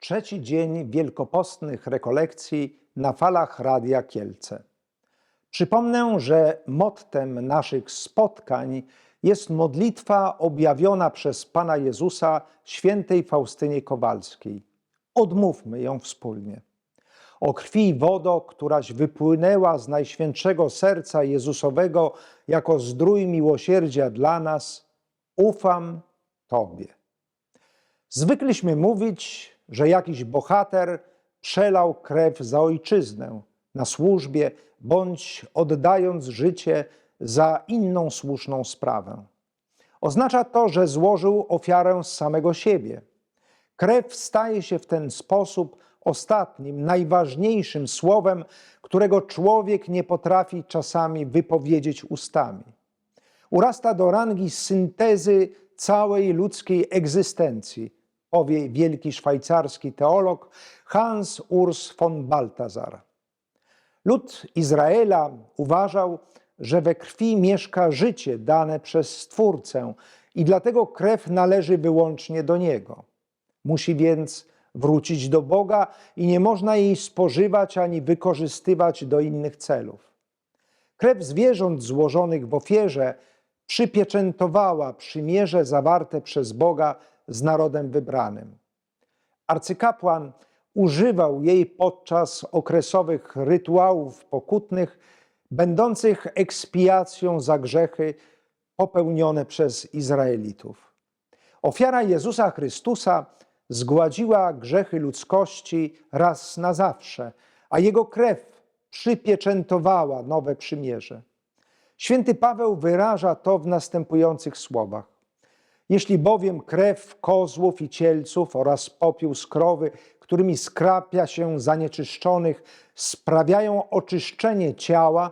Trzeci dzień wielkopostnych rekolekcji na falach Radia Kielce. Przypomnę, że mottem naszych spotkań jest modlitwa objawiona przez Pana Jezusa świętej Faustynie Kowalskiej. Odmówmy ją wspólnie. O krwi i wodo, któraś wypłynęła z Najświętszego Serca Jezusowego jako zdrój miłosierdzia dla nas, ufam Tobie. Zwykliśmy mówić, że jakiś bohater przelał krew za ojczyznę na służbie bądź oddając życie za inną słuszną sprawę. Oznacza to, że złożył ofiarę z samego siebie. Krew staje się w ten sposób ostatnim, najważniejszym słowem, którego człowiek nie potrafi czasami wypowiedzieć ustami. Urasta do rangi syntezy całej ludzkiej egzystencji, powie wielki szwajcarski teolog Hans Urs von Balthasar. Lud Izraela uważał, że we krwi mieszka życie dane przez Stwórcę i dlatego krew należy wyłącznie do Niego. Musi więc wrócić do Boga i nie można jej spożywać ani wykorzystywać do innych celów. Krew zwierząt złożonych w ofierze przypieczętowała przymierze zawarte przez Boga z narodem wybranym. Arcykapłan używał jej podczas okresowych rytuałów pokutnych, będących ekspiacją za grzechy popełnione przez Izraelitów. Ofiara Jezusa Chrystusa zgładziła grzechy ludzkości raz na zawsze, a jego krew przypieczętowała nowe przymierze. Święty Paweł wyraża to w następujących słowach. Jeśli bowiem krew kozłów i cielców oraz popiół z krowy, którymi skrapia się zanieczyszczonych, sprawiają oczyszczenie ciała,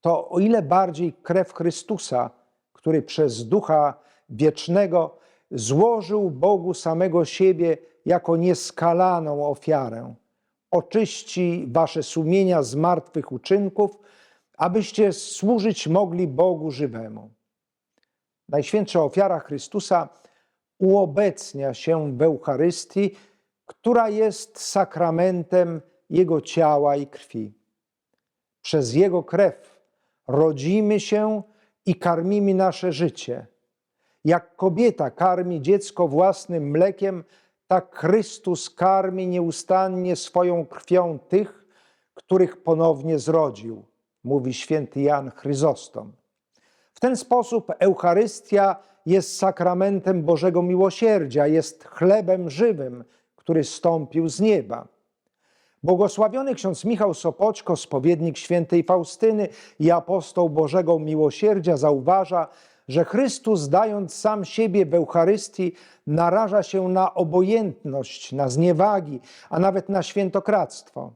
to o ile bardziej krew Chrystusa, który przez Ducha Wiecznego złożył Bogu samego siebie jako nieskalaną ofiarę, oczyści wasze sumienia z martwych uczynków, abyście służyć mogli Bogu żywemu. Najświętsza ofiara Chrystusa uobecnia się w Eucharystii, która jest sakramentem Jego ciała i krwi. Przez Jego krew rodzimy się i karmimy nasze życie. Jak kobieta karmi dziecko własnym mlekiem, tak Chrystus karmi nieustannie swoją krwią tych, których ponownie zrodził, mówi święty Jan Chryzostom. W ten sposób Eucharystia jest sakramentem Bożego Miłosierdzia, jest chlebem żywym, który stąpił z nieba. Błogosławiony ksiądz Michał Sopoćko, spowiednik świętej Faustyny i apostoł Bożego Miłosierdzia, zauważa, że Chrystus, dając sam siebie w Eucharystii, naraża się na obojętność, na zniewagi, a nawet na świętokradztwo.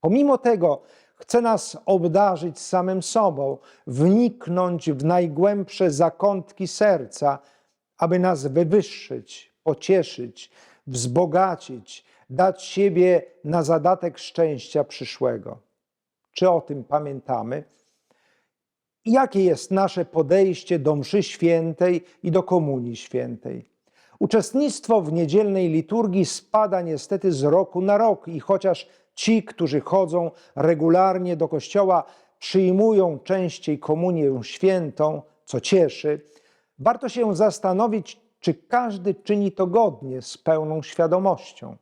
Pomimo tego chce nas obdarzyć samym sobą, wniknąć w najgłębsze zakątki serca, aby nas wywyższyć, pocieszyć, wzbogacić, dać siebie na zadatek szczęścia przyszłego. Czy o tym pamiętamy? Jakie jest nasze podejście do mszy świętej i do komunii świętej? Uczestnictwo w niedzielnej liturgii spada niestety z roku na rok i chociaż ci, którzy chodzą regularnie do kościoła, przyjmują częściej komunię świętą, co cieszy, warto się zastanowić, czy każdy czyni to godnie, z pełną świadomością.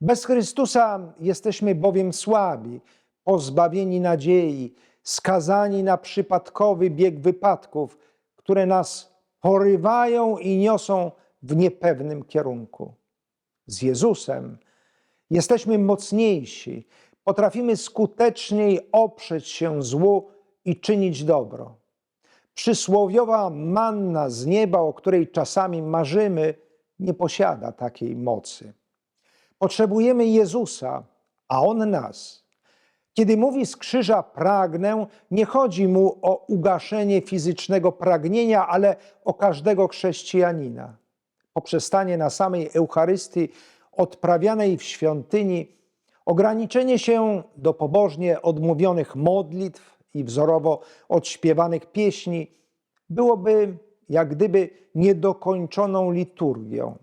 Bez Chrystusa jesteśmy bowiem słabi, pozbawieni nadziei, skazani na przypadkowy bieg wypadków, które nas porywają i niosą w niepewnym kierunku. Z Jezusem jesteśmy mocniejsi, potrafimy skuteczniej oprzeć się złu i czynić dobro. Przysłowiowa manna z nieba, o której czasami marzymy, nie posiada takiej mocy. Potrzebujemy Jezusa, a On nas. Kiedy mówi z krzyża pragnę, nie chodzi mu o ugaszenie fizycznego pragnienia, ale o każdego chrześcijanina. Poprzestanie na samej Eucharystii odprawianej w świątyni, ograniczenie się do pobożnie odmówionych modlitw i wzorowo odśpiewanych pieśni byłoby jak gdyby niedokończoną liturgią.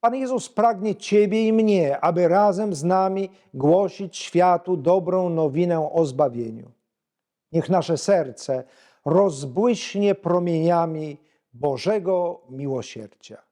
Pan Jezus pragnie Ciebie i mnie, aby razem z nami głosić światu dobrą nowinę o zbawieniu. Niech nasze serce rozbłyśnie promieniami Bożego miłosierdzia.